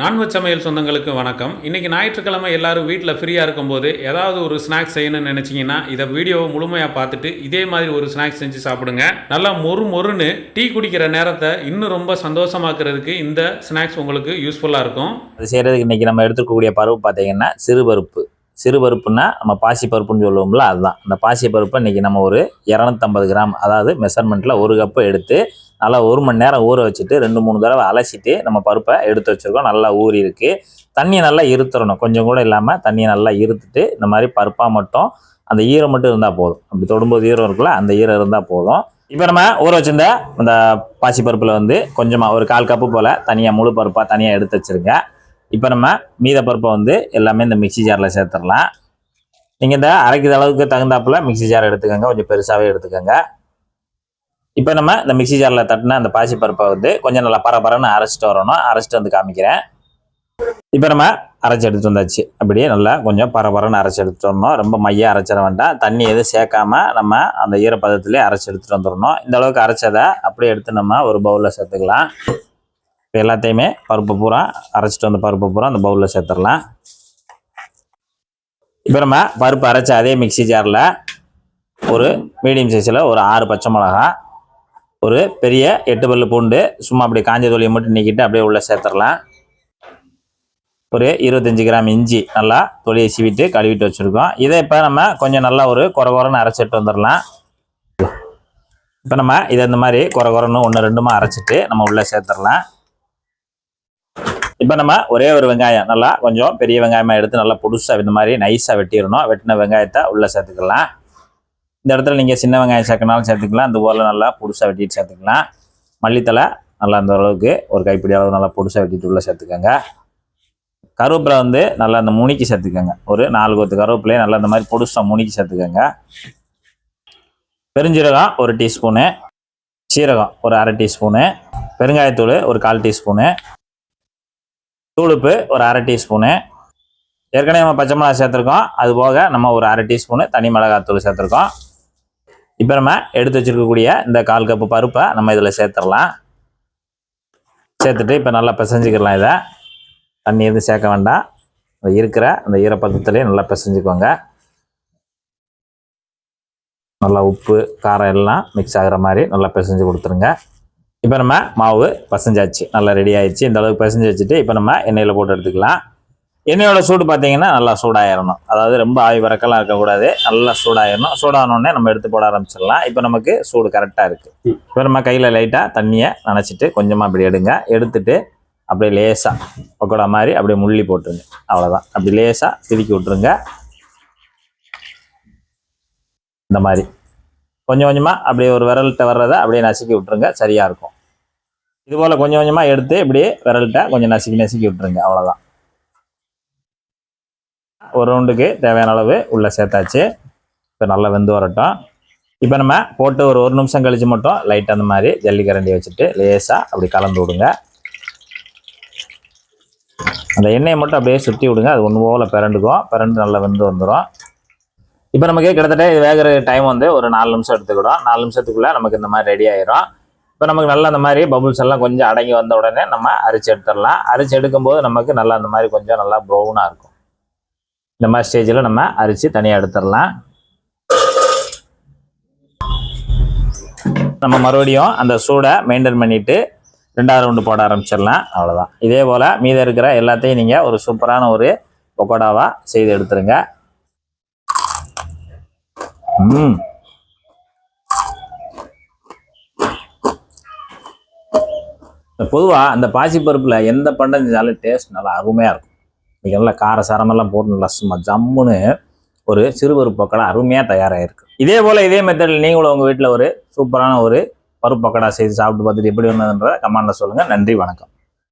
Non veg சமையல் சொந்தங்களுக்கு வணக்கம். இன்றைக்கி ஞாயிற்றுக்கிழமை எல்லாரும் வீட்டில் ஃப்ரீயாக இருக்கும்போது ஏதாவது ஒரு ஸ்நாக்ஸ் செய்யணும்னு நினச்சிங்கன்னா இதை வீடியோவை முழுமையாக பார்த்துட்டு இதே மாதிரி ஒரு ஸ்நாக்ஸ் செஞ்சு சாப்பிடுங்க. நல்லா மொறு மொறுன்னு டீ குடிக்கிற நேரத்தை இன்னும் ரொம்ப சந்தோஷமாக்குறதுக்கு இந்த ஸ்நாக்ஸ் உங்களுக்கு யூஸ்ஃபுல்லாக இருக்கும். அது செய்கிறதுக்கு இன்றைக்கி நம்ம எடுத்துக்கக்கூடிய பருப்பு பார்த்தீங்கன்னா சிறுபருப்பு. சிறுபருப்புன்னா நம்ம பாசி பருப்புன்னு சொல்லுவோம்ல அதுதான். அந்த பாசி பருப்பை இன்றைக்கி நம்ம ஒரு இரநூத்தம்பது கிராம் அதாவது மெஷர்மெண்ட்டில் ஒரு கப்பு எடுத்து நல்லா ஒரு மணி நேரம் ஊற வச்சுட்டு ரெண்டு மூணு தடவை அலசிட்டு நம்ம பருப்பை எடுத்து வச்சுருக்கோம். நல்லா ஊறி இருக்கு. தண்ணியை நல்லா இருத்துறணும். கொஞ்சம் கூட இல்லாமல் தண்ணியை நல்லா இருத்துட்டு இந்த மாதிரி பருப்பாக மட்டும் அந்த ஈரம் மட்டும் இருந்தால் போதும். அப்படி தொடும்போது ஈரம் இருக்குல்ல அந்த ஈரம் இருந்தால் போதும். இப்போ நம்ம ஊற வச்சிருந்த அந்த பாசிப்பருப்பில் வந்து கொஞ்சமாக ஒரு கால் கப்பு போல் தனியாக முழு பருப்பாக தனியாக எடுத்து வச்சுருங்க. இப்போ நம்ம மீத பருப்பை வந்து எல்லாமே இந்த மிக்சி ஜாரில் சேர்த்துடலாம். நீங்கள் இந்த அரைக்கிற அளவுக்கு தகுந்தாப்புல மிக்ஸி ஜார் எடுத்துக்கோங்க. கொஞ்சம் பெருசாகவே எடுத்துக்கோங்க. இப்போ நம்ம இந்த மிக்ஸி ஜாரில் தட்டின அந்த பாசி பருப்பை வந்து கொஞ்சம் நல்லா பரபரன்னு அரைச்சிட்டு வரணும். அரைச்சிட்டு வந்து காமிக்கிறேன். இப்போ நம்ம அரைச்சி எடுத்துட்டு வந்தாச்சு. அப்படியே நல்லா கொஞ்சம் பரபரன்னு அரைச்சி எடுத்துட்டு வரணும். ரொம்ப மையாக அரைச்சிட வேண்டாம். தண்ணி எதுவும் சேர்க்காம நம்ம அந்த ஈரப்பதத்துலேயே அரைச்சி எடுத்துகிட்டு வந்துடணும். இந்த அளவுக்கு அரைச்சதை அப்படியே எடுத்து நம்ம ஒரு பவுலில் சேர்த்துக்கலாம். இப்போ எல்லாத்தையுமே பருப்பு பூரா அரைச்சிட்டு வந்த பருப்பு பூரா அந்த பவுலில் சேர்த்துடலாம். இப்போ நம்ம பருப்பு அரைச்ச அதே மிக்ஸி ஜாரில் ஒரு மீடியம் சைஸில் ஒரு ஆறு பச்சை மிளகா ஒரு பெரிய எட்டு பல்லு பூண்டு சும்மா அப்படியே காஞ்ச தோலியை மட்டும் நீக்கிட்டு அப்படியே உள்ளே சேர்த்துடலாம். ஒரு இருபத்தஞ்சி கிராம் இஞ்சி நல்லா தொலியை சீவிட்டு கழுவிட்டு வச்சுருக்கோம். இதை இப்போ நம்ம கொஞ்சம் நல்லா ஒரு குறை குறைன்னு அரைச்சிட்டு வந்துடலாம். இப்போ நம்ம இதை இந்த மாதிரி குறை குறைன்னு ஒன்று ரெண்டுமா அரைச்சிட்டு நம்ம உள்ளே சேர்த்துடலாம். இப்போ நம்ம ஒரே ஒரு வெங்காயம் நல்லா கொஞ்சம் பெரிய வெங்காயமாக எடுத்து நல்லா புதுசாக இந்த மாதிரி நைஸாக வெட்டிடணும். வெட்டின வெங்காயத்தை உள்ளே சேர்த்துக்கலாம். இந்த இடத்துல நீங்கள் சின்ன வெங்காயம் சேர்க்கனாலும் சேர்த்துக்கலாம். இந்த ஊரில் நல்லா புதுசாக வெட்டிட்டு சேர்த்துக்கலாம். மல்லித்தலை நல்லா அந்த அளவுக்கு ஒரு கைப்பிடி அளவு நல்லா புதுசாக வெட்டிட்டு உள்ளே சேர்த்துக்கோங்க. கருவேப்பிலை வந்து நல்லா அந்த முனிக்கு சேர்த்துக்கோங்க. ஒரு நாலு கொத்து கருவேப்பிலையே நல்லா இந்த மாதிரி பொடுசாக முனிக்கு சேர்த்துக்கோங்க. பெருஞ்சீரகம் ஒரு டீஸ்பூனு. சீரகம் ஒரு அரை டீஸ்பூனு. பெருங்காயத்தூள் ஒரு கால் டீஸ்பூனு. தூளுப்பு ஒரு அரை டீஸ்பூனு. ஏற்கனவே நம்ம பச்சை மிளகா சேர்த்துருக்கோம். அது போக நம்ம ஒரு அரை டீஸ்பூனு தனி மிளகாத்தூள் சேர்த்துருக்கோம். இப்போ நம்ம எடுத்து வச்சிருக்கக்கூடிய இந்த கால் கப்பு பருப்பை நம்ம இதில் சேர்த்துடலாம். சேர்த்துட்டு இப்போ நல்லா பிசைஞ்சிக்கலாம் இதை. தண்ணி எதுவும் சேர்க்க வேண்டாம். அந்த இருக்கிற அந்த ஈரப்பதத்துலேயே நல்லா பிசைஞ்சுக்கோங்க. நல்லா உப்பு காரம் எல்லாம் மிக்ஸ் ஆகிற மாதிரி நல்லா பிசைஞ்சு கொடுத்துருங்க. இப்போ நம்ம மாவு பசஞ்சாச்சு. நல்லா ரெடி ஆயிடுச்சு. இந்த அளவுக்கு பசஞ்சு வச்சுட்டு இப்போ நம்ம எண்ணெயில் போட்டு எடுத்துக்கலாம். எண்ணெயோட சூடு பார்த்தீங்கன்னா நல்லா சூடாயிரணும். அதாவது ரொம்ப ஆவி வரக்கெல்லாம் இருக்கக்கூடாது. நல்லா சூடாயிரணும். சூடானோடனே நம்ம எடுத்து போட ஆரம்பிச்சிடலாம். இப்போ நமக்கு சூடு கரெக்டாக இருக்குது இப்போ நம்ம கையில் லைட்டாக தண்ணியை நனைச்சிட்டு கொஞ்சமாக அப்படி எடுங்க. எடுத்துட்டு அப்படியே லேசாக பக்கோடா மாதிரி அப்படியே முள்ளி போட்டுருங்க. அவ்வளோதான் அப்படி லேசாக திருக்கி விட்ருங்க இந்த மாதிரி. கொஞ்சம் கொஞ்சமாக அப்படியே ஒரு விரல்கிட்ட வர்றதை அப்படியே நசுக்கி விட்ருங்க சரியாக இருக்கும். இது போல் கொஞ்சம் கொஞ்சமாக எடுத்து இப்படியே விரல்கிட்ட கொஞ்சம் நசுக்கி நசுக்கி விட்ருங்க அவ்வளோதான் ஒரு ரவுண்டுக்கு தேவையான அளவு உள்ளே சேர்த்தாச்சு. இப்போ நல்லா வெந்து வரட்டும். இப்போ நம்ம போட்டு ஒரு ஒரு நிமிஷம் கழித்து மட்டும் லைட் அந்த மாதிரி ஜல்லிக்கரண்டி வச்சுட்டு லேசாக அப்படி கலந்து விடுங்க. அந்த எண்ணெயை மட்டும் அப்படியே சுற்றி விடுங்க. அது ஒன்று போல் பிறண்டுக்கும். பிறண்டு நல்லா வெந்து வந்துடும் இப்போ நமக்கு கிட்டத்தட்ட இது வேகிற டைம் வந்து ஒரு நாலு நிமிஷம் எடுத்துக்கிடும். நாலு நிமிஷத்துக்குள்ளே நமக்கு இந்த மாதிரி ரெடி ஆயிரும். இப்போ நமக்கு நல்லா அந்த மாதிரி பபுள்ஸ் எல்லாம் கொஞ்சம் அடங்கி வந்த உடனே நம்ம அரிச்சு எடுத்துடலாம். அரிச்சு எடுக்கும்போது நமக்கு நல்லா அந்த மாதிரி கொஞ்சம் நல்லா ப்ரௌனாக இருக்கும். இந்த மாதிரி ஸ்டேஜில் நம்ம அரிச்சு தனியாக எடுத்துடலாம். நம்ம மறுபடியும் அந்த சூடை மெயின்டைன் பண்ணிவிட்டு ரெண்டாவது ரவுண்டு போட ஆரம்பிச்சிடலாம். அவ்வளோதான் இதே போல் மீதம் இருக்கிற எல்லாத்தையும் நீங்கள் ஒரு சூப்பரான ஒரு பக்கோடாவாக செய்து எடுத்துருங்க. ம். பொதுவாக அந்த பாசிப்பருப்பில் எந்த பண்டம் செஞ்சாலும் டேஸ்ட் நல்லா அருமையாக இருக்கும். இன்றைக்கி நல்லா கார சாரமெல்லாம் போட்டு நல்லா சும்மா ஜம்முன்னு ஒரு சிறுபருப்பு பக்கடா அருமையாக தயாராகிருக்கு இதே போல் இதே மெத்தடில் நீங்களும் உங்கள் வீட்டில் ஒரு சூப்பரான ஒரு பருப்பு பக்கடா செய்து சாப்பிட்டு பார்த்துட்டு எப்படி வந்ததுன்றதை கமெண்டில் சொல்லுங்கள் நன்றி வணக்கம்.